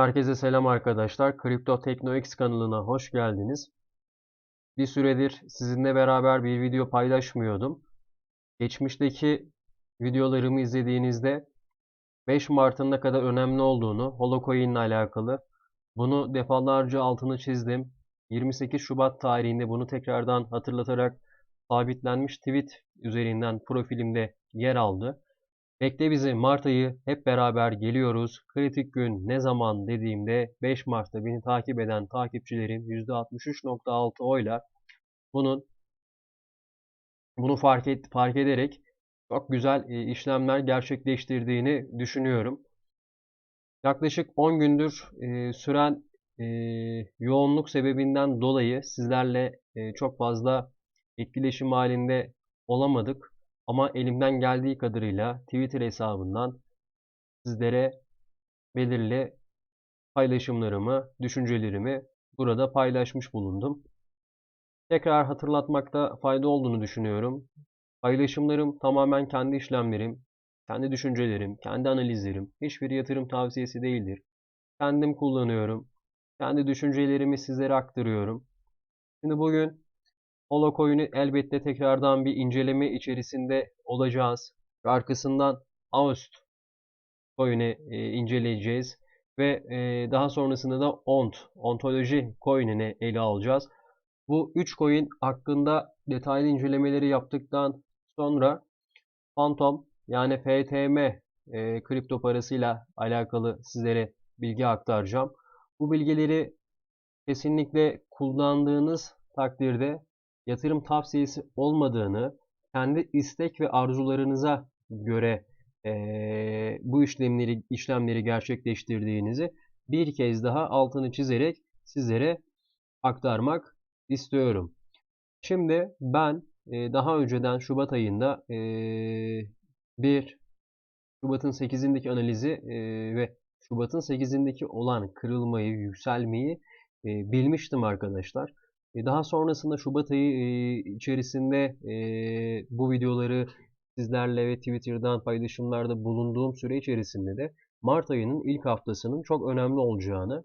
Herkese selam arkadaşlar. Kripto TeknoX kanalına hoş geldiniz. Bir süredir sizinle beraber bir video paylaşmıyordum. Geçmişteki videolarımı izlediğinizde 5 Mart'ın ne kadar önemli olduğunu, Holocoin ile alakalı bunu defalarca altını çizdim. 28 Şubat tarihinde bunu tekrardan hatırlatarak sabitlenmiş tweet üzerinden profilimde yer aldı. Bekle bizi Mart ayı hep beraber geliyoruz. Kritik gün ne zaman dediğimde 5 Mart'ta beni takip eden takipçilerim %63.6 oyla bunun bunu fark et, fark ederek çok güzel e, işlemler gerçekleştirdiğini düşünüyorum. Yaklaşık 10 gündür e, süren e, yoğunluk sebebinden dolayı sizlerle çok fazla etkileşim halinde olamadık. Ama elimden geldiği kadarıyla Twitter hesabından sizlere belirli paylaşımlarımı, düşüncelerimi burada paylaşmış bulundum. Tekrar hatırlatmakta fayda olduğunu düşünüyorum. Paylaşımlarım tamamen kendi işlemlerim, kendi düşüncelerim, kendi analizlerim. Hiçbir yatırım tavsiyesi değildir. Kendim kullanıyorum. Kendi düşüncelerimi sizlere aktarıyorum. Şimdi bugün Holocoin'i elbette tekrardan bir inceleme içerisinde olacağız. Arkasından Aust coin'i e, inceleyeceğiz. Ve e, daha sonrasında da ONT, ontoloji coin'ini ele alacağız. Bu 3 coin hakkında detaylı incelemeleri yaptıktan sonra Phantom yani FTM e, kripto parasıyla alakalı sizlere bilgi aktaracağım. Bu bilgileri kesinlikle kullandığınız takdirde yatırım tavsiyesi olmadığını, kendi istek ve arzularınıza göre e, bu işlemleri işlemleri gerçekleştirdiğinizi bir kez daha altını çizerek sizlere aktarmak istiyorum. Şimdi ben e, daha önceden Şubat ayında e, bir Şubat'ın 8'indeki analizi e, ve Şubat'ın 8'indeki olan kırılmayı, yükselmeyi e, bilmiştim arkadaşlar. E, daha sonrasında Şubat ayı e, içerisinde e, bu videoları sizlerle ve Twitter'dan paylaşımlarda bulunduğum süre içerisinde de Mart ayının ilk haftasının çok önemli olacağını,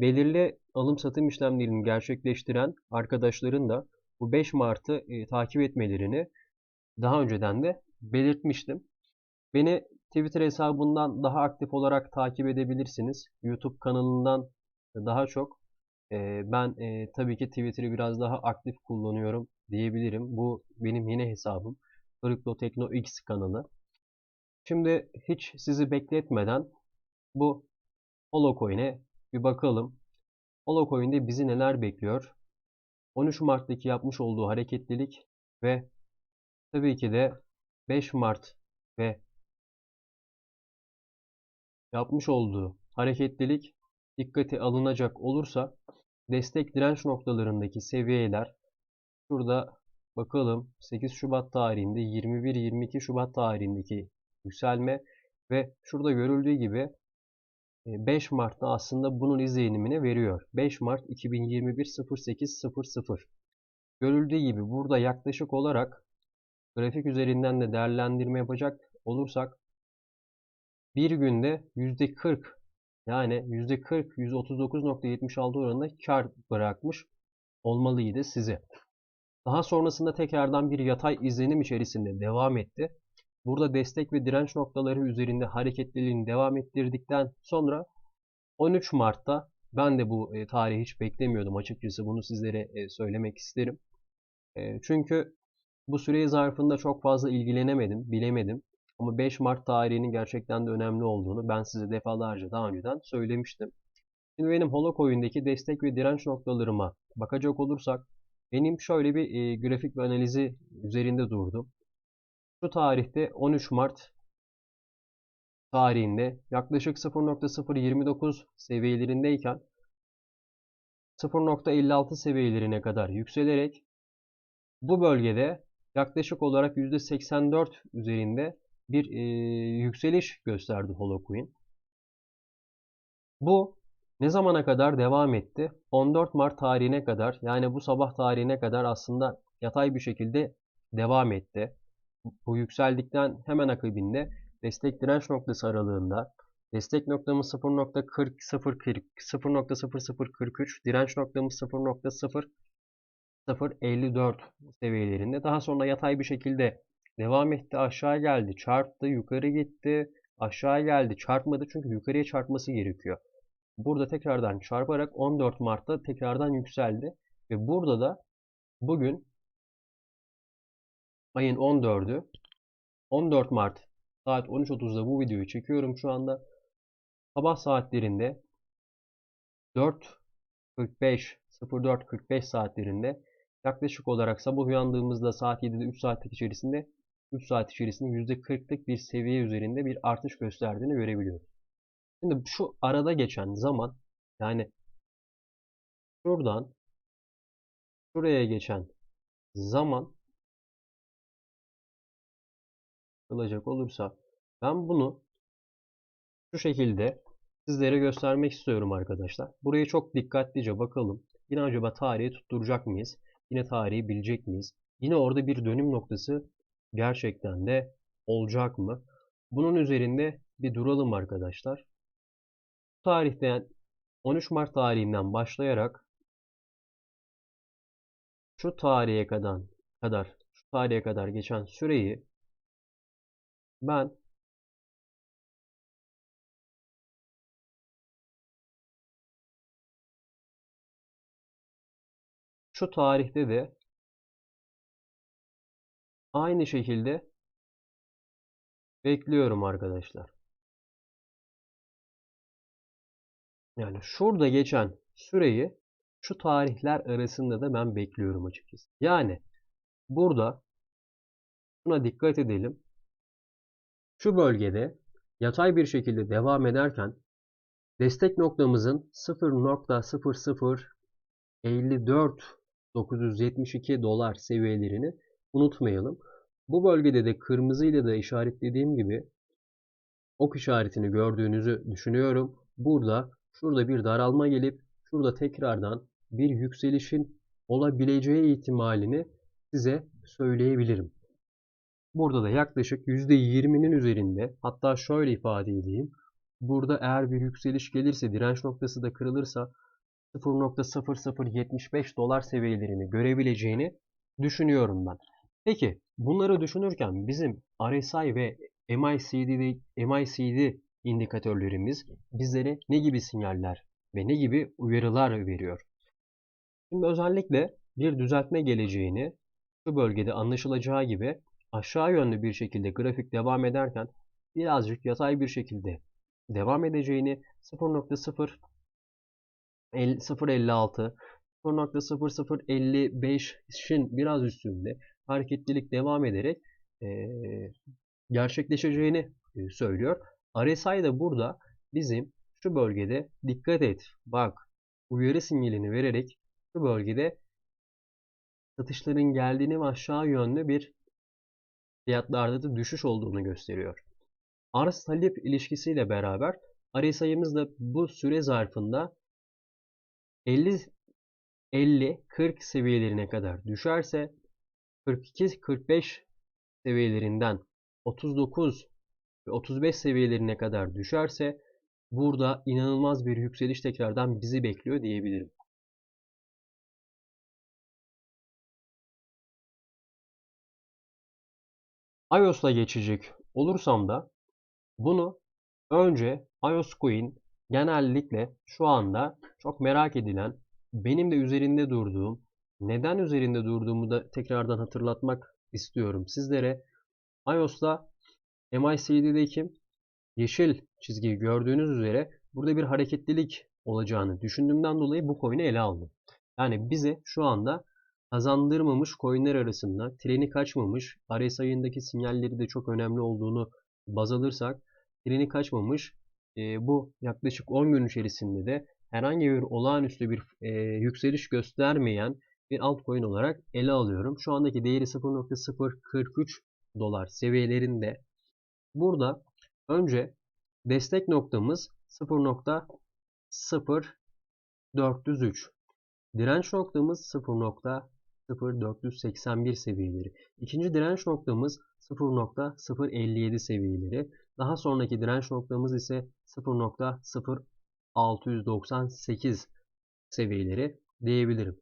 belirli alım satım işlemlerini gerçekleştiren arkadaşların da bu 5 Mart'ı takip etmelerini daha önceden de belirtmiştim. Beni Twitter hesabından daha aktif olarak takip edebilirsiniz. YouTube kanalından daha çok ben tabii ki Twitter'ı biraz daha aktif kullanıyorum diyebilirim. Bu benim yine hesabım. Tekno X kanalı. Şimdi hiç sizi bekletmeden bu Holocoin'e bir bakalım. Holocoin'de bizi neler bekliyor? 13 Mart'taki yapmış olduğu hareketlilik ve tabii ki de 5 Mart ve yapmış olduğu hareketlilik dikkate alınacak olursa destek direnç noktalarındaki seviyeler şurada bakalım 8 Şubat tarihinde 21-22 Şubat tarihindeki yükselme ve şurada görüldüğü gibi 5 e, Mart'ta aslında bunun izlenimini veriyor. 5 Mart 2021 08.00 Görüldüğü gibi burada yaklaşık olarak grafik üzerinden de değerlendirme yapacak olursak bir günde %40 yani %40, %39.76 oranında kar bırakmış olmalıydı size. Daha sonrasında tekrardan bir yatay izlenim içerisinde devam etti. Burada destek ve direnç noktaları üzerinde hareketliliğini devam ettirdikten sonra 13 Mart'ta ben de bu e, tarihi hiç beklemiyordum açıkçası bunu sizlere e, söylemek isterim. E, çünkü bu süre zarfında çok fazla ilgilenemedim, bilemedim. Ama 5 Mart tarihinin gerçekten de önemli olduğunu ben size defalarca daha önceden söylemiştim. Şimdi benim Holocoin'deki destek ve direnç noktalarıma bakacak olursak benim şöyle bir e, grafik ve analizi üzerinde durdum. Şu tarihte 13 Mart tarihinde yaklaşık 0.029 seviyelerindeyken 0.56 seviyelerine kadar yükselerek bu bölgede yaklaşık olarak %84 üzerinde bir e, yükseliş gösterdi Holocoin. Bu ne zamana kadar devam etti? 14 Mart tarihine kadar yani bu sabah tarihine kadar aslında yatay bir şekilde devam etti. Bu yükseldikten hemen akabinde destek direnç noktası aralığında Destek noktamız 0.40 0.40 0.0043 direnç noktamız 0.0054 seviyelerinde. Daha sonra yatay bir şekilde devam etti. Aşağı geldi. Çarptı. Yukarı gitti. Aşağı geldi. Çarpmadı çünkü yukarıya çarpması gerekiyor. Burada tekrardan çarparak 14 Mart'ta tekrardan yükseldi. Ve burada da bugün ayın 14'ü 14 Mart saat 13.30'da bu videoyu çekiyorum şu anda. Sabah saatlerinde 4.45 04.45 saatlerinde yaklaşık olarak sabah uyandığımızda saat 7'de 3 saatlik içerisinde 3 saat içerisinde %40'lık bir seviye üzerinde bir artış gösterdiğini görebiliyoruz. Şimdi şu arada geçen zaman yani şuradan şuraya geçen zaman kılacak olursa ben bunu şu şekilde sizlere göstermek istiyorum arkadaşlar. Buraya çok dikkatlice bakalım. Yine acaba tarihi tutturacak mıyız? Yine tarihi bilecek miyiz? Yine orada bir dönüm noktası gerçekten de olacak mı? Bunun üzerinde bir duralım arkadaşlar. Bu tarihten 13 Mart tarihinden başlayarak şu tarihe kadar kadar şu tarihe kadar geçen süreyi ben şu tarihte de aynı şekilde bekliyorum arkadaşlar. Yani şurada geçen süreyi şu tarihler arasında da ben bekliyorum açıkçası. Yani burada buna dikkat edelim. Şu bölgede yatay bir şekilde devam ederken destek noktamızın 0.0054 972 dolar seviyelerini unutmayalım. Bu bölgede de kırmızı ile de işaretlediğim gibi ok işaretini gördüğünüzü düşünüyorum. Burada şurada bir daralma gelip şurada tekrardan bir yükselişin olabileceği ihtimalini size söyleyebilirim. Burada da yaklaşık %20'nin üzerinde hatta şöyle ifade edeyim. Burada eğer bir yükseliş gelirse direnç noktası da kırılırsa 0.0075 dolar seviyelerini görebileceğini düşünüyorum ben. Peki bunları düşünürken bizim RSI ve MACD, MACD indikatörlerimiz bizlere ne gibi sinyaller ve ne gibi uyarılar veriyor? Şimdi özellikle bir düzeltme geleceğini şu bölgede anlaşılacağı gibi aşağı yönlü bir şekilde grafik devam ederken birazcık yatay bir şekilde devam edeceğini 0.0 0.56 0.0055'in biraz üstünde hareketlilik devam ederek e, gerçekleşeceğini söylüyor. RSI de burada bizim şu bölgede dikkat et, bak uyarı sinyalini vererek şu bölgede satışların geldiğini ve aşağı yönlü bir fiyatlarda da düşüş olduğunu gösteriyor. Arz talep ilişkisiyle beraber RSI'miz da bu süre zarfında 50 50 40 seviyelerine kadar düşerse 42 45 seviyelerinden 39 ve 35 seviyelerine kadar düşerse burada inanılmaz bir yükseliş tekrardan bizi bekliyor diyebilirim. iOS'la geçecek olursam da bunu önce iOS Coin genellikle şu anda çok merak edilen, benim de üzerinde durduğum, neden üzerinde durduğumu da tekrardan hatırlatmak istiyorum sizlere. iOS'la MICD'deki yeşil çizgiyi gördüğünüz üzere burada bir hareketlilik olacağını düşündüğümden dolayı bu coin'i ele aldım. Yani bize şu anda kazandırmamış coinler arasında treni kaçmamış, RSI'ındaki sinyalleri de çok önemli olduğunu baz alırsak treni kaçmamış e, bu yaklaşık 10 gün içerisinde de herhangi bir olağanüstü bir e, yükseliş göstermeyen bir altcoin olarak ele alıyorum. Şu andaki değeri 0.043 dolar seviyelerinde. Burada önce destek noktamız 0.0403. Direnç noktamız 0. 0.481 seviyeleri. İkinci direnç noktamız 0.057 seviyeleri. Daha sonraki direnç noktamız ise 0.0698 seviyeleri diyebilirim.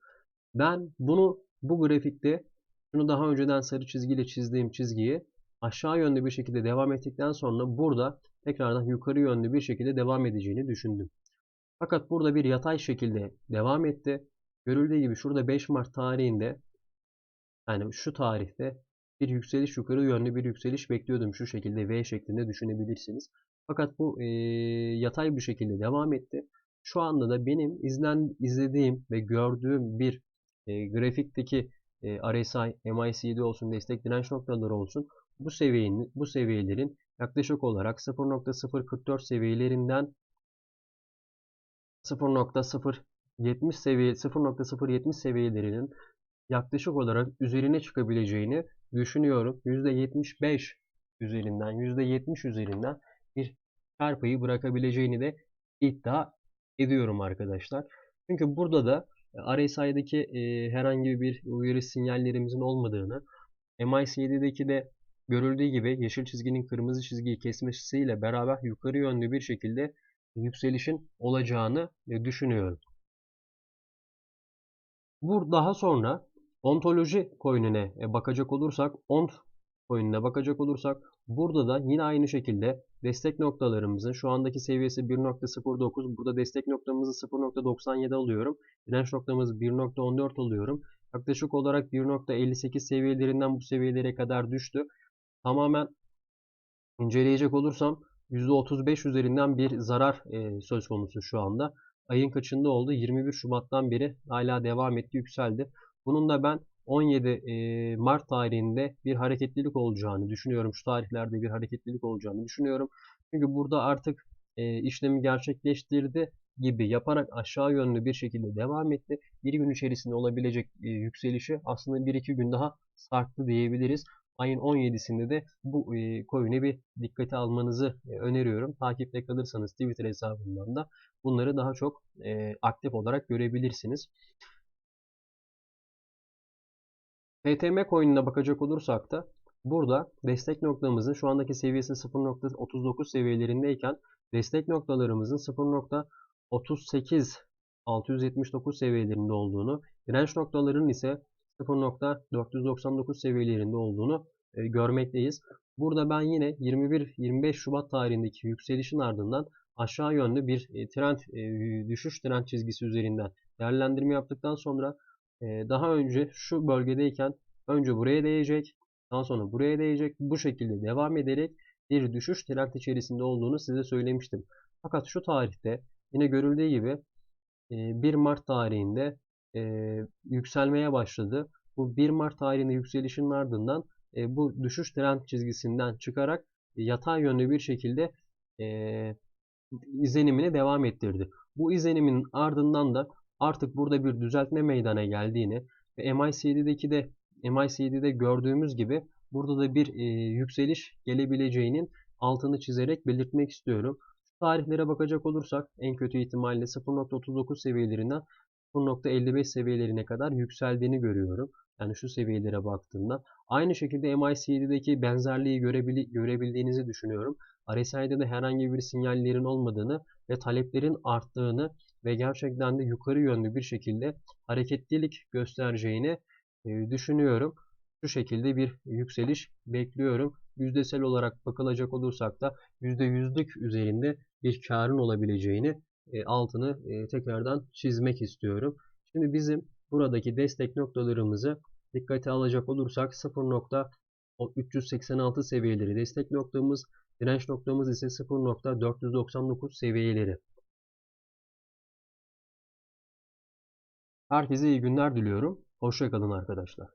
Ben bunu bu grafikte şunu daha önceden sarı çizgiyle çizdiğim çizgiyi aşağı yönlü bir şekilde devam ettikten sonra burada tekrardan yukarı yönlü bir şekilde devam edeceğini düşündüm. Fakat burada bir yatay şekilde devam etti. Görüldüğü gibi şurada 5 Mart tarihinde yani şu tarihte bir yükseliş yukarı yönlü bir yükseliş bekliyordum. Şu şekilde V şeklinde düşünebilirsiniz. Fakat bu e, yatay bir şekilde devam etti. Şu anda da benim izlen, izlediğim ve gördüğüm bir e, grafikteki e, RSI, MACD olsun, destek direnç noktaları olsun bu seviyenin bu seviyelerin yaklaşık olarak 0.044 seviyelerinden 0.070 seviye 0.070 seviyelerinin yaklaşık olarak üzerine çıkabileceğini düşünüyorum. %75 üzerinden %70 üzerinden çarpıyı bırakabileceğini de iddia ediyorum arkadaşlar. Çünkü burada da RSI'deki e, herhangi bir uyarı sinyallerimizin olmadığını, MICD'deki de görüldüğü gibi yeşil çizginin kırmızı çizgiyi kesmesiyle beraber yukarı yönlü bir şekilde yükselişin olacağını düşünüyorum. Bu daha sonra ontoloji coin'ine e, bakacak olursak, ont coin'ine bakacak olursak burada da yine aynı şekilde destek noktalarımızın şu andaki seviyesi 1.09. Burada destek noktamızı 0.97 alıyorum. Direnç noktamızı 1.14 alıyorum. Yaklaşık olarak 1.58 seviyelerinden bu seviyelere kadar düştü. Tamamen inceleyecek olursam %35 üzerinden bir zarar e, söz konusu şu anda. Ayın kaçında oldu? 21 Şubat'tan beri hala devam etti, yükseldi. Bunun da ben 17 e, Mart tarihinde bir hareketlilik olacağını düşünüyorum. Şu tarihlerde bir hareketlilik olacağını düşünüyorum. Çünkü burada artık işlemi gerçekleştirdi gibi yaparak aşağı yönlü bir şekilde devam etti. Bir gün içerisinde olabilecek yükselişi aslında 1-2 gün daha sarktı diyebiliriz ayın 17'sinde de bu coin'e bir dikkate almanızı öneriyorum. Takipte kalırsanız Twitter hesabından da bunları daha çok aktif olarak görebilirsiniz. PTM coin'ine bakacak olursak da burada destek noktamızın şu andaki seviyesi 0.39 seviyelerindeyken destek noktalarımızın 0.38 679 seviyelerinde olduğunu, direnç noktalarının ise 0.499 seviyelerinde olduğunu e, görmekteyiz. Burada ben yine 21-25 Şubat tarihindeki yükselişin ardından aşağı yönlü bir e, trend e, düşüş trend çizgisi üzerinden değerlendirme yaptıktan sonra e, daha önce şu bölgedeyken önce buraya değecek, daha sonra buraya değecek. Bu şekilde devam ederek bir düşüş trend içerisinde olduğunu size söylemiştim. Fakat şu tarihte yine görüldüğü gibi 1 Mart tarihinde e, yükselmeye başladı. Bu 1 Mart tarihinde yükselişin ardından e, bu düşüş trend çizgisinden çıkarak yatay yönlü bir şekilde e, izlenimini devam ettirdi. Bu izlenimin ardından da artık burada bir düzeltme meydana geldiğini ve MICD'deki de MICD'de gördüğümüz gibi burada da bir e, yükseliş gelebileceğinin altını çizerek belirtmek istiyorum. Tarihlere bakacak olursak en kötü ihtimalle 0.39 seviyelerinden 0.55 seviyelerine kadar yükseldiğini görüyorum. Yani şu seviyelere baktığımda. Aynı şekilde MICD'deki benzerliği görebil görebildiğinizi düşünüyorum. RSI'de de herhangi bir sinyallerin olmadığını ve taleplerin arttığını ve gerçekten de yukarı yönlü bir şekilde hareketlilik göstereceğini e, düşünüyorum. Şu şekilde bir yükseliş bekliyorum. Yüzdesel olarak bakılacak olursak da %100'lük üzerinde bir karın olabileceğini e, altını e, tekrardan çizmek istiyorum. Şimdi bizim buradaki destek noktalarımızı dikkate alacak olursak 0.386 seviyeleri destek noktamız, direnç noktamız ise 0.499 seviyeleri. Herkese iyi günler diliyorum. Hoşçakalın arkadaşlar.